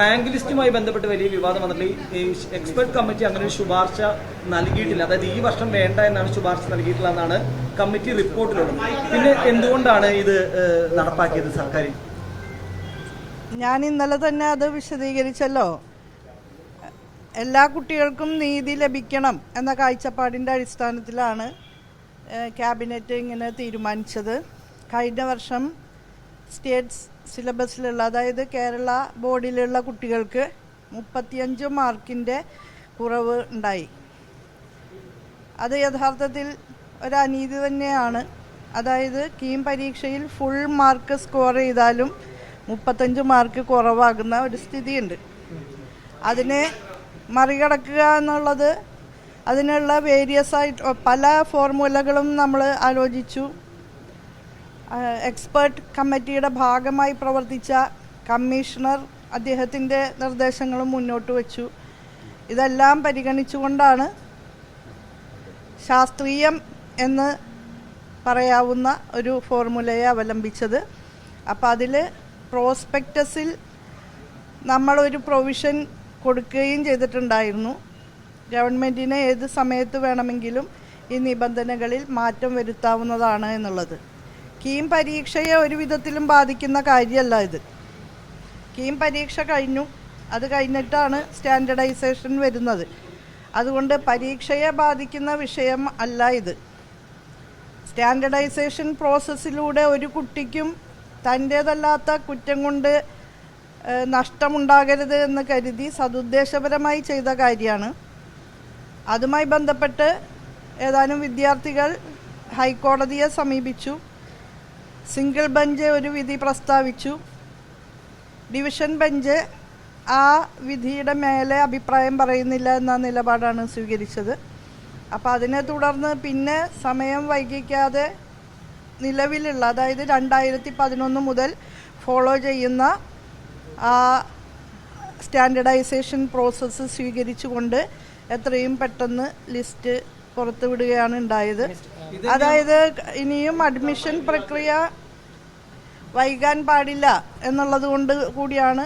Rank ലിസ്റ്റുമായി ബന്ധപ്പെട്ട് വലിയ വിവാദം വന്നിട്ടില്ല. ഈ എക്സ്പെർട്ട് കമ്മിറ്റി അങ്ങനെ ഒരു ശുപാർശ നൽകിയിട്ടില്ല. അതായത് ഈ വർഷം വേണ്ട എന്നാണ് ശുപാർശ നൽകിയിട്ടുള്ളതെന്നാണ് കമ്മിറ്റി റിപ്പോർട്ടിലുള്ളത് പിന്നെ എന്തുകൊണ്ടാണ് ഇത് നടപ്പാക്കിയത് സർക്കാർ ഞാൻ ഇന്നലെ തന്നെ അത് വിശദീകരിച്ചല്ലോ. എല്ലാ കുട്ടികൾക്കും നീതി ലഭിക്കണം എന്ന കാഴ്ചപ്പാടിന്റെ അടിസ്ഥാനത്തിലാണ് ക്യാബിനറ്റ് ഇങ്ങനെ തീരുമാനിച്ചത്. കഴിഞ്ഞ വർഷം സ്റ്റേറ്റ് സിലബസിലുള്ള അതായത് കേരള ബോർഡിലുള്ള കുട്ടികൾക്ക് മുപ്പത്തിയഞ്ച് മാർക്കിന്റെ കുറവ് ഉണ്ടായി. അത് യഥാർത്ഥത്തിൽ ഒരനീതി തന്നെയാണ്. അതായത് കീം പരീക്ഷയിൽ ഫുൾ മാർക്ക് സ്കോർ ചെയ്താലും മുപ്പത്തഞ്ച് മാർക്ക് കുറവാകുന്ന ഒരു സ്ഥിതിയുണ്ട്. അതിനെ മറികടക്കുക എന്നുള്ളത് അതിനുള്ള വേരിയസ് ആയിട്ട് പല ഫോർമുലകളും നമ്മൾ ആലോചിച്ചു. എക്സ്പേർട്ട് കമ്മിറ്റിയുടെ ഭാഗമായി പ്രവർത്തിച്ച കമ്മീഷണർ അദ്ദേഹത്തിന്റെ നിർദ്ദേശങ്ങളും മുന്നോട്ട് വച്ചു. ഇതെല്ലാം പരിഗണിച്ചുകൊണ്ടാണ് ശാസ്ത്രീയം എന്ന് പറയാവുന്ന ഒരു ഫോർമുലയെ അവലംബിച്ചത്. അപ്പോൾ അതിൽ പ്രോസ്പെക്റ്റസിൽ നമ്മളൊരു പ്രൊവിഷൻ കൊടുക്കുകയും ചെയ്തിട്ടുണ്ടായിരുന്നു. ഗവൺമെന്റിന് ഏത് സമയത്ത് വേണമെങ്കിലും ഈ നിബന്ധനകളിൽ മാറ്റം വരുത്താവുന്നതാണ് എന്നുള്ളത്. കീം പരീക്ഷയെ ഒരു വിധത്തിലും ബാധിക്കുന്ന കാര്യമല്ല ഇത്. കീം പരീക്ഷ കഴിഞ്ഞു. അത് കഴിഞ്ഞിട്ടാണ് സ്റ്റാൻഡർഡൈസേഷൻ വരുന്നത്. അതുകൊണ്ട് പരീക്ഷയെ ബാധിക്കുന്ന വിഷയം അല്ല ഇത്. സ്റ്റാൻഡർഡൈസേഷൻ പ്രോസസ്സിലൂടെ ഒരു കുട്ടിക്കും തന്റേതല്ലാത്ത കുറ്റം കൊണ്ട് നഷ്ടമുണ്ടാകരുത് എന്ന് കരുതി സതുദ്ദേശപരമായി ചെയ്ത കാര്യമാണ്. അതുമായി ബന്ധപ്പെട്ട് ഏതാനും വിദ്യാർത്ഥികൾ ഹൈക്കോടതിയെ സമീപിച്ചു. സിംഗിൾ ബെഞ്ച് ഒരു വിധി പ്രസ്താവിച്ചു. ഡിവിഷൻ ബെഞ്ച് ആ വിധിയുടെ മേലെ അഭിപ്രായം പറയുന്നില്ല എന്ന നിലപാടാണ് സ്വീകരിച്ചത്. അപ്പോൾ അതിനെ തുടർന്ന് പിന്നെ സമയം വൈകിക്കാതെ നിലവിലുള്ള അതായത് രണ്ടായിരത്തി പതിനൊന്ന് മുതൽ ഫോളോ ചെയ്യുന്ന ആ സ്റ്റാൻഡർഡൈസേഷൻ പ്രോസസ്സ് സ്വീകരിച്ചുകൊണ്ട് എത്രയും പെട്ടെന്ന് ലിസ്റ്റ് പുറത്തുവിടുകയാണ് ഉണ്ടായത്. അതായത് ഇനിയും അഡ്മിഷൻ പ്രക്രിയ വൈകാൻ പാടില്ല എന്നുള്ളത് കൊണ്ട് കൂടിയാണ്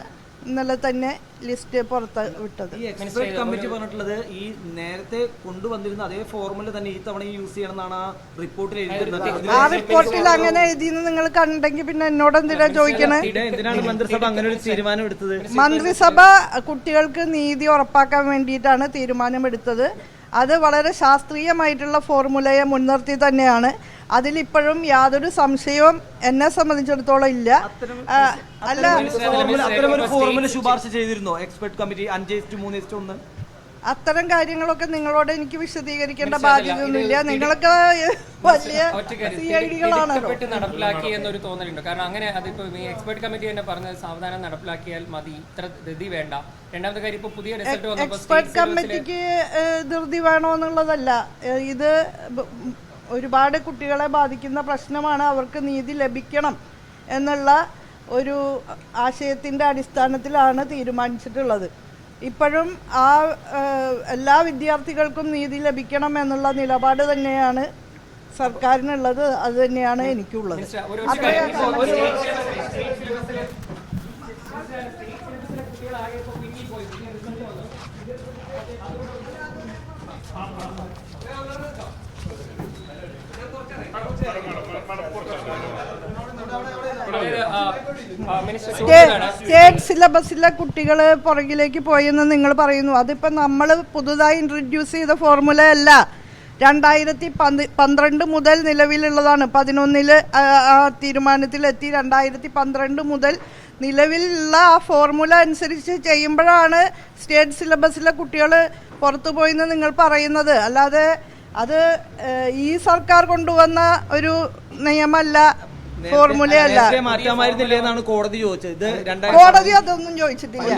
ഇന്നലെ തന്നെ ലിസ്റ്റ് പുറത്ത് വിട്ടത്. എക്സ്പെർട്ട് കമ്മിറ്റി പറഞ്ഞിട്ടുള്ളത് ഈ നേരത്തെ കൊണ്ടുവന്നിരുന്ന അതേ ഫോർമുല തന്നെ ഈ തവണ യൂസ് ചെയ്യണമെന്നാണ് റിപ്പോർട്ടിൽ എഴുതിയിരുന്നത്. ആ റിപ്പോർട്ടിൽ അങ്ങനെ എഴുതിയെന്ന് നിങ്ങൾ കണ്ടെങ്കിൽ പിന്നെ എന്നോട് എന്തിനാ ചോദിക്കണേ? എന്തിനാണ് മന്ത്രിസഭ അങ്ങനെ ഒരു തീരുമാനം എടുത്തത്? മന്ത്രിസഭ കുട്ടികൾക്ക് നീതി ഉറപ്പാക്കാൻ വേണ്ടിയിട്ടാണ് തീരുമാനമെടുത്തത്. അത് വളരെ ശാസ്ത്രീയമായിട്ടുള്ള ഫോർമുലയെ മുൻനിർത്തി തന്നെയാണ് അതിലിപ്പോഴും യാതൊരു സംശയവും എന്നെ സംബന്ധിച്ചിടത്തോളം ഇല്ല. അല്ല ശുപാർശ ചെയ്തിരുന്നോ? എക്സ്പെർട്ട് കമ്മിറ്റി അഞ്ച് മൂന്ന് ഒന്ന്? അത്തരം കാര്യങ്ങളൊക്കെ നിങ്ങളോട് എനിക്ക് വിശദീകരിക്കേണ്ട ബാധ്യതയൊന്നുമില്ല. നിങ്ങളൊക്കെ വലിയ സി ഐ ഡികളാണ് നടപ്പിലാക്കി എന്നൊരു തോന്നലുണ്ട്. കാരണം അങ്ങനെ അതിപ്പോ ഈ എക്സ്പെർട്ട് കമ്മിറ്റി തന്നെ പറഞ്ഞത് സാവധാനം നടപ്പിലാക്കിയാൽ മതി. ഇത്ര ധൃതി വേണ്ട. രണ്ടാമത്തെ കാര്യം ഇപ്പൊ പുതിയ റിസൾട്ട് വന്നപ്പോൾ എക്സ്പേർട്ട് കമ്മിറ്റിക്ക് ധൃതി വേണോ എന്നുള്ളതല്ല. ഇത് ഒരുപാട് കുട്ടികളെ ബാധിക്കുന്ന പ്രശ്നമാണ് അവർക്ക് നീതി ലഭിക്കണം എന്നുള്ള ഒരു ആശയത്തിന്റെ അടിസ്ഥാനത്തിലാണ് തീരുമാനിച്ചിട്ടുള്ളത്. ഇപ്പോഴും ആ എല്ലാ വിദ്യാർത്ഥികൾക്കും നീതി ലഭിക്കണം എന്നുള്ള നിലപാട് തന്നെയാണ് സർക്കാരിനുള്ളത്. അത് തന്നെയാണ് എനിക്കുള്ളത് ഒരു കാര്യം ഇപ്പോ ഒരു അതായത്, ആ, ആ, മിനിസ്റ്റർ ചോദിച്ചതാണ് സ്റ്റേറ്റ് സിലബസിലെ കുട്ടികൾ പുറകിലേക്ക് പോയെന്ന് നിങ്ങൾ പറയുന്നു. അതിപ്പോൾ നമ്മൾ പുതുതായി ഇൻട്രൊഡ്യൂസ് ചെയ്ത ഫോർമുല അല്ല. രണ്ടായിരത്തി പന്ത് പന്ത്രണ്ട് മുതൽ നിലവിലുള്ളതാണ്. പതിനൊന്നിൽ ആ തീരുമാനത്തിലെത്തി. രണ്ടായിരത്തി പന്ത്രണ്ട് മുതൽ നിലവിലുള്ള ആ ഫോർമുല അനുസരിച്ച് ചെയ്യുമ്പോഴാണ് സ്റ്റേറ്റ് സിലബസിലെ കുട്ടികൾ പുറത്തു പോയെന്ന് നിങ്ങൾ പറയുന്നത്. അല്ലാതെ അത് ഈ സർക്കാർ കൊണ്ടുവന്ന ഒരു നിയമമല്ല ഫോർമുലയല്ല മാറ്റാമായിരുന്നില്ലേ എന്നാണ് കോടതി ചോദിച്ചത്. ഇത് രണ്ടായിരത്തി കോടതി അതൊന്നും ചോദിച്ചിട്ടില്ല.